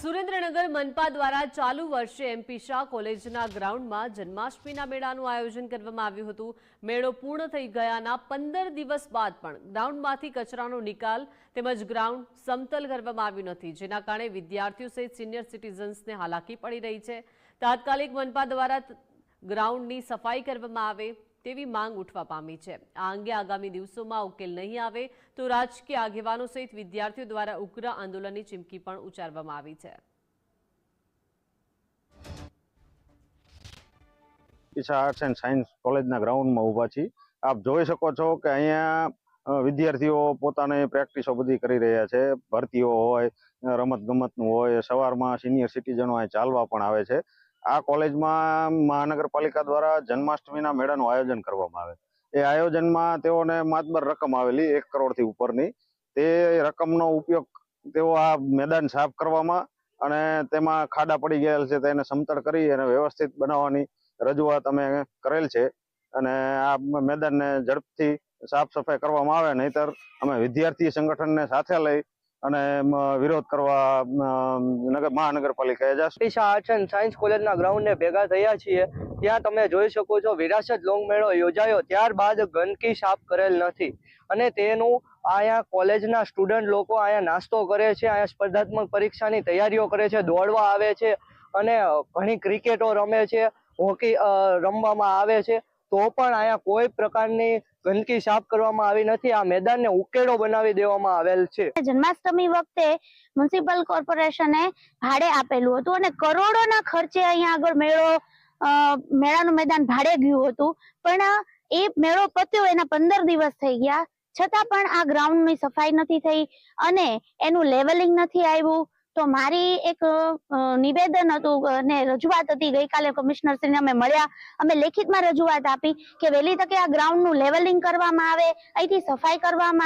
સુરેન્દ્રનગર મનપા દ્વારા ચાલુ વર્ષે એમપી શાહ કોલેજના ગ્રાઉન્ડમાં જન્માષ્ટમીના મેળાનું આયોજન કરવામાં આવ્યું હતું. મેળો પૂર્ણ થઈ ગયાના પંદર દિવસ બાદ પણ ગ્રાઉન્ડમાંથી કચરાનો નિકાલ તેમજ ગ્રાઉન્ડ સમતલ કરવામાં આવ્યું નથી, જેના કારણે વિદ્યાર્થીઓ સહિત સિનિયર સિટીઝન્સને હાલાકી પડી રહી છે. તાત્કાલિક મનપા દ્વારા ગ્રાઉન્ડની સફાઈ કરવામાં આવે તેવી માંગ ઉઠવા પામી છે. આ અંગે આગામી દિવસોમાં ઉકેલ નહીં આવે તો રાજકીય આગેવાનો સહિત વિદ્યાર્થીઓ દ્વારા ઉગ્ર આંદોલનની ચીમકી પણ ઉચ્ચારવામાં આવી છે. ઈશા આર્ટ્સ એન્ડ સાયન્સ કોલેજના ગ્રાઉન્ડમાં ઊભા છીએ. આપ જોઈ શકો છો કે અહીંયા વિદ્યાર્થીઓ પોતાની પ્રેક્ટિસો બધી કરી રહ્યા છે. ભરતીઓ હોય રમત ગમતનું હોય, સવારમાં સિનિયર સિટીઝનો અહીં ચાલવા પણ આવે છે. આ કોલેજમાં મહાનગરપાલિકા દ્વારા જન્માષ્ટમીના મેળાનું આયોજન કરવામાં આવે. એ આયોજનમાં તેઓને માતબર રકમ આવેલી એક કરોડથી ઉપરની. તે રકમનો ઉપયોગ તેઓ આ મેદાન સાફ કરવામાં અને તેમાં ખાડા પડી ગયેલ છે તેને સમતળ કરી અને વ્યવસ્થિત બનાવવાની રજૂઆત અમે કરેલ છે. અને આ મેદાનને ઝડપથી સાફ સફાઈ કરવામાં આવે, નહીતર અમે વિદ્યાર્થી સંગઠનને સાથે લઈ અને વિરોધ કરવા નગર, મહાનગરપાલિકાએ જશે. ટીશા આર્ટ્સ એન્ડ સાયન્સ કોલેજના ગ્રાઉન્ડને ભેગા થયા છીએ. ત્યાં તમે જોઈ શકો છો, વિરાસત લોંગ મેળો યોજાયો ત્યારબાદ ગંદકી સાફ કરેલ નથી. અને તેનું અહીંયા કોલેજના સ્ટુડન્ટ લોકો અહીંયા નાસ્તો કરે છે, અહીંયા સ્પર્ધાત્મક પરીક્ષાની તૈયારીઓ કરે છે, દોડવા આવે છે અને ઘણી ક્રિકેટો રમે છે, હોકી રમવામાં આવે છે. તો પણ અહીંયા કોઈ પ્રકારની ગંદકી સાફ કરવામાં આવી નથી. આ મેદાનને ઉકેડો બનાવી દેવામાં આવેલ છે. જન્માષ્ટમી વખતે મ્યુનિસિપલ કોર્પોરેશને ભાડે આપેલું હતું અને કરોડોના ખર્ચે અહીંયા આગળ મેળો મેળાનું મેદાન ભાડે ગયું હતું. પણ એ મેળો પત્યો એના પંદર દિવસ થઈ ગયા. છતાં પણ આ ગ્રાઉન્ડની સફાઈ નથી થઈ અને એનું લેવલિંગ નથી આવ્યું. તો મારી એક નિવેદન હતું અને રજૂઆત હતી. ગઈકાલે કમિશનરશ્રીને અમે મળ્યા. અમે લેખિતમાં રજૂઆત આપી કે વહેલી તકે આ ગ્રાઉન્ડનું લેવલિંગ કરવામાં આવે. અહીંથી સફાઈ કરવામાં